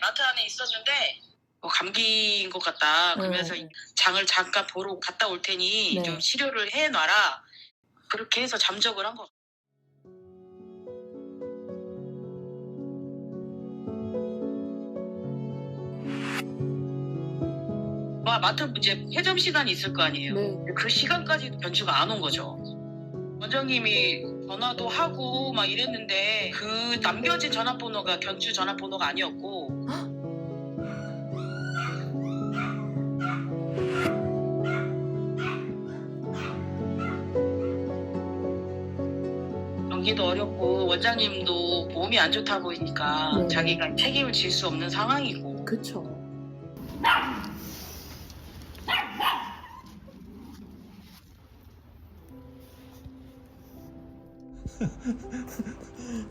마트 안에 있었는데 뭐 감기인 것 같다. 그러면서 네. 장을 잠깐 보러 갔다 올 테니 네. 좀 치료를 해놔라. 그렇게 해서 잠적을 한 거. 와 마트 이제 회점 시간이 있을 거 아니에요. 네. 그 시간까지 견주가 안 온 거죠. 원장님이 전화도 하고 막 이랬는데 그 남겨진 전화번호가 견주 전화번호가 아니었고 연기도 어렵고 원장님도 몸이 안 좋다 보니까 네. 자기가 책임을 질 수 없는 상황이고 그쵸.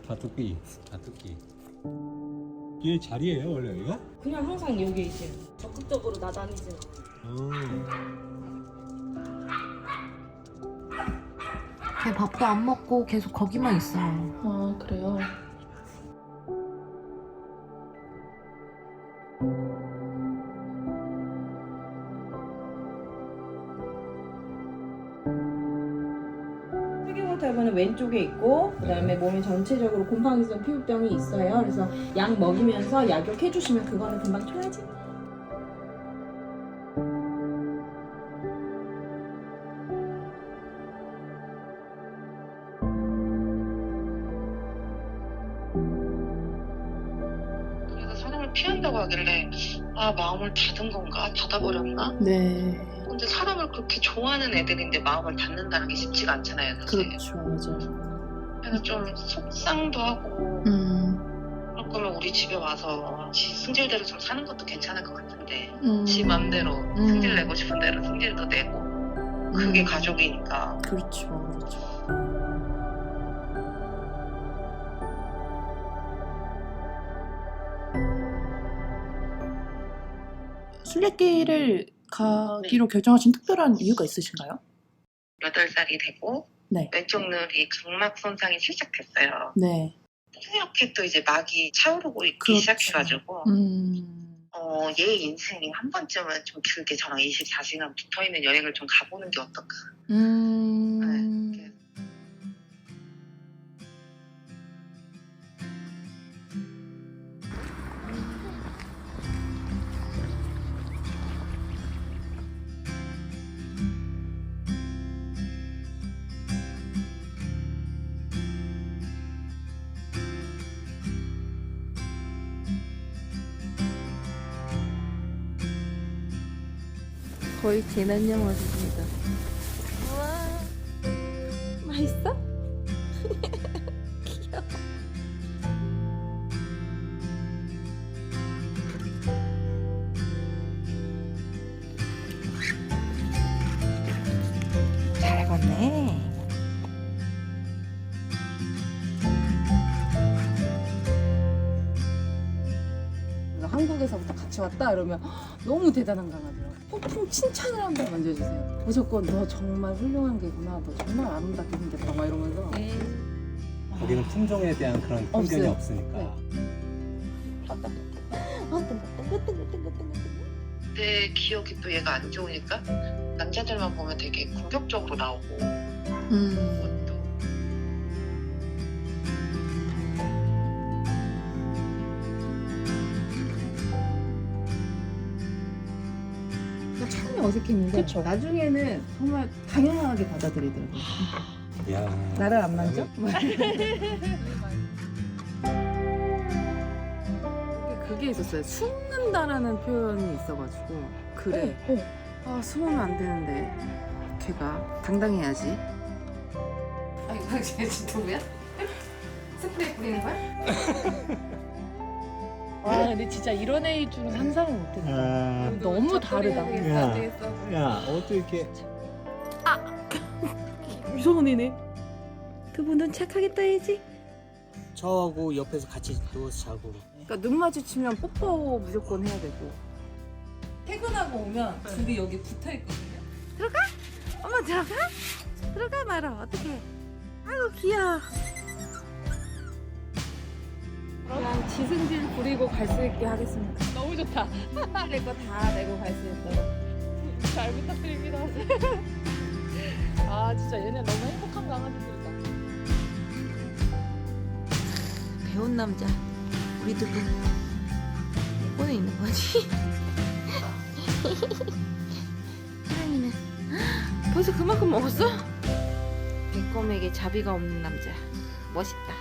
다투기, 다투기. 얘 자리예요 원래 여기가? 그냥 항상 여기 이제 적극적으로 않아요. 어. 걔 밥도 안 먹고 계속 거기만 있어요. 아, 그래요? 특이모탈브는 왼쪽에 있고 그다음에 몸에 전체적으로 곰팡이성 피부병이 있어요. 그래서 약 먹이면서 약욕해 주시면 그거는 금방 좋아지. 그래서 사람을 피한다고 하길래 아 마음을 닫은 건가 닫아버렸나 네. 근데 사람을 그렇게 좋아하는 애들인데 마음을 닫는다는 게 쉽지가 않잖아요 사실 그렇죠, 맞아요. 그래서 좀 속상도 하고 음. 그럴 거면 우리 집에 와서 지 승질대로 좀 사는 것도 괜찮을 것 같은데 음. 지 맘대로 음. 승질 내고 싶은 대로 승질도 내고 그게 음. 가족이니까 그렇죠, 그렇죠. 순례길을 가기로 결정하신 특별한 이유가 있으신가요? 8살이 되고 네. 왼쪽 눈이 각막 손상이 시작했어요 네. 뿌옇게 또 이제 막이 차오르고 있기 그렇죠. 시작해가지고 음. 어, 얘 인생이 한 번쯤은 좀 길게 저랑 24시간 붙어있는 여행을 좀 가보는 게 어떨까. 음. 거의 재난영 왔습니다. 맛있어? 잘 갔네. 한국에서부터 같이 왔다 이러면 너무 대단한 강아지라고 폭풍 칭찬을 한 번 만져주세요. 무조건 너 정말 훌륭한 개구나. 너 정말 아름답게 생겼다. 막 이러면서 거기는 품종에 대한 그런 편견이 없어요. 없으니까. 내 기억이 또 얘가 안 좋으니까 남자들만 보면 되게 공격적으로 나오고 음. 처음에 어색했는데 그쵸. 나중에는 정말 당연하게 받아들이더라고요. 야. 나를 안 만져? 그게 있었어요. 숨는다라는 표현이 있어가지고 그래. 아 숨으면 안 되는데 걔가 당당해야지. 아 이거 진짜 누구야? 스프레이 뿌리는 거야? 와, 근데 진짜 이런 애일 줄은 상상을 못했다. 아, 너무 다르다. 야, 야, 어떻게 이렇게 무서운 애네. 그분은 착하게 떠야지. 저하고 옆에서 같이 누워서 자고 그러니까 눈 마주치면 뽀뽀 무조건 해야 되고. 퇴근하고 오면 둘이 여기 붙어 있거든요. 엄마 들어가? 들어가 말아. 어떡해. 아이고 귀여워. 지승질 부리고 갈 수 있게 하겠습니다. 너무 좋다. 내 거 다 내고 갈 수 있도록. 잘 부탁드립니다. 아 진짜 얘네 너무 행복한 강아지들이다. 배운 남자 우리 두부 꼬여 있는 거지? 사랑이는 벌써 그만큼 먹었어? 백검에게 자비가 없는 남자 멋있다